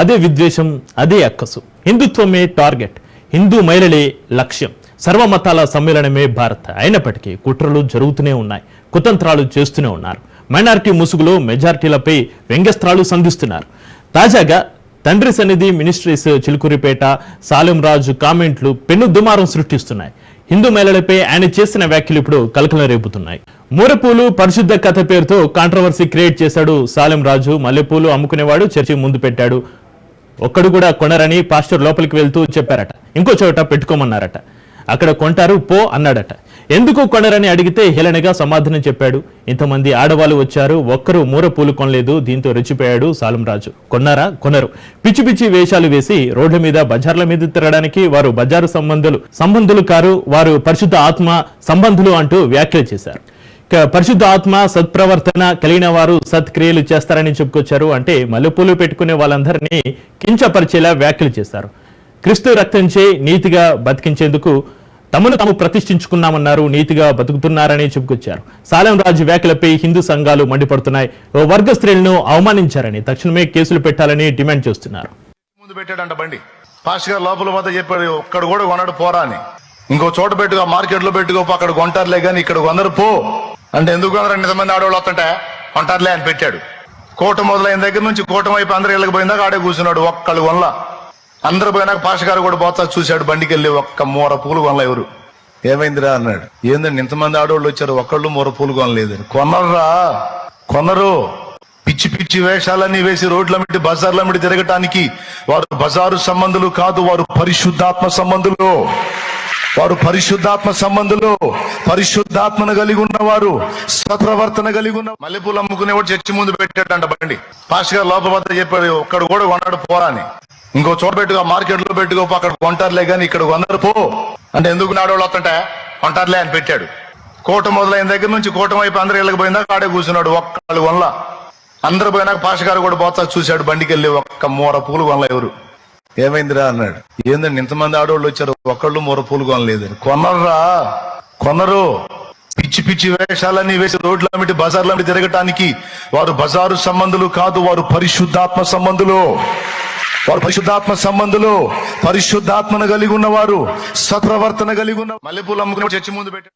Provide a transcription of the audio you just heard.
అదే విద్వేషం అదే అక్కసు. హిందుత్వమే టార్గెట్ హిందూ మహిళలే లక్ష్యం. సర్వమతాల సమ్మేళనమే భారత్. అయినప్పటికీ కుట్రలు జరుగుతూనే ఉన్నాయి కుతంత్రాలు చేస్తూనే ఉన్నారు. మైనారిటీ ముసుగులో మెజార్టీలపై వ్యంగ్యస్త్రాలు సంధిస్తున్నారు. తాజాగా తండ్రి సన్నిధి మినిస్ట్రీస్ చిలుకూరిపేట సాలెం రాజు కామెంట్లు పెను దుమారం సృష్టిస్తున్నాయి. హిందూ మహిళలపై ఆయన చేసిన వ్యాఖ్యలు ఇప్పుడు కలకలం రేపుతున్నాయి. మూరపూలు పరిశుద్ధ కథ పేరుతో కాంట్రవర్సీ క్రియేట్ చేశాడు సాలెం రాజు మల్లెపూలు అమ్ముకునేవాడు చర్చి ముందు పెట్టాడు. ఒక్కడు కూడా కొనరని పాస్టర్ లోపలికి వెళ్తూ చెప్పారట. ఇంకో చోట పెట్టుకోమన్నారట. అక్కడ కొంటారు పో అన్నాడట. ఎందుకు కొనరని అడిగితే హేళనగా సమాధానం చెప్పాడు. ఇంతమంది ఆడవాళ్ళు వచ్చారు ఒక్కరు మూర పూలు కొనలేదు దీంతో రెచ్చిపోయాడు సాలంరాజు కొన్నారా? కొనరు. పిచ్చి పిచ్చి వేషాలు వేసి రోడ్ల మీద బజార్ల మీద తిరగడానికి వారు బజారు సంబంధులు సంబంధులు కారు వారు పరిశుద్ధ ఆత్మ సంబంధులు అంటూ వ్యాఖ్యలు చేశారు. పరిశుద్ధ ఆత్మ సత్ప్రవర్తన కలిగిన వారు సత్క్రియలు చేస్తారని చెప్పుకొచ్చారు. అంటే మలుపులు పెట్టుకునే వాళ్ళందరినీ కించపరిచేలా వ్యాఖ్యలు చేశారు క్రీస్తు రక్తంచే నీతిగా బతికించేందుకు తమను తాము ప్రతిష్ఠించుకున్నామన్నారు నీతిగా బతుకుతున్నారని చెప్పుకొచ్చారు. సాలెం రాజు వ్యాఖ్యలపై హిందూ సంఘాలు మండిపడుతున్నాయి. వర్గ స్త్రీలను అవమానించారని తక్షణమే కేసులు పెట్టాలని డిమాండ్ చేస్తున్నారు. ముందు పెట్టాడంట బండి. పాస్ట్ గారు లోపల పోతే చెప్పాడు ఒక్కడ కూడా కొనడు పోరా అని. ఇంకో చోట పెట్టుకో మార్కెట్లో పెట్టుకో అక్కడ కొంటారులే కానీ ఇక్కడ కొందరు పో. అంటే ఎందుకు కొందరు ఇంతమంది ఆడవాళ్ళు వస్తుంటే? కొంటారులే అని పెట్టాడు. కోట మొదలైన దగ్గర నుంచి కూటం వైపు అందరు ఇళ్ళకి పోయిందాక ఆడే కూర్చున్నాడు ఒక్కళ్ళు వల్ల అందరు పోయినాక పాస్టర్ గారు కూడా పోతా చూశాడు బండికి వెళ్ళి ఒక్క మూర పూలు కొనల ఎవరు. ఏమైందిరా అన్నాడు. ఏందండి ఇంతమంది ఆడవాళ్ళు వచ్చారు ఒక్కళ్ళు మూర పూలు కొనలేదు. కొనర్రా కొనరు. పిచ్చి పిచ్చి వేషాలన్నీ వేసి రోడ్ల మిట్టి బజార్ల మిట్టి తిరగటానికి వారు బజారు సంబంధులు కాదు వారు పరిశుద్ధాత్మ సంబంధులు. వారు పరిశుద్ధాత్మ సంబంధులు. పరిశుద్ధాత్మను కలిగి ఉన్నవారు సత్ప్రవర్తన కలిగి ఉన్న మల్లెపూలు అమ్ముకునేవాడు చర్చి ముందు పెట్టాడంట బండి. పాస్టర్ గారు లోపల చెప్పాడు ఒక్కడు కూడా కొన్నాడు పోరా అని. ఇంకో చోట పెట్టుకో మార్కెట్లో పెట్టుకో అక్కడ కొంటారులే కానీ ఇక్కడ కొందరు పో. అంటే ఎందుకు నాడోళ్ళు వస్తుంటే కొంటారులే అని పెట్టాడు. కోట మొదలైన దగ్గర నుంచి కోటం వైపు అందరు ఇళ్ళకి పోయిందాక ఆడే కూర్చున్నాడు ఒక్కళ్ళు వల్ల అందరు పోయినాక పాష గారు కూడా పోతా చూశాడు బండికి వెళ్ళి ఒక్క మూర పూలు కొనలే ఎవరు. ఏమైందిరా అన్నాడు. ఏందండి ఇంతమంది ఆడవాళ్ళు వచ్చారు ఒక్కళ్ళు మూర పూలు కొనలేదు కొనర్రా కొనరు. పిచ్చి పిచ్చి వేషాలన్నీ వేసి రోడ్ల మీటి బజార్ల మిట్టి తిరగటానికి వారు బజారు సంబంధులు కాదు వారు పరిశుద్ధాత్మ సంబంధులు. వారు పరిశుద్ధాత్మ సంబంధులు. పరిశుద్ధాత్మను కలిగి ఉన్నవారు సత్ప్రవర్తన కలిగి ఉన్న మల్లెపూలు అమ్ముకునే చర్చి ముందు పెట్టారు.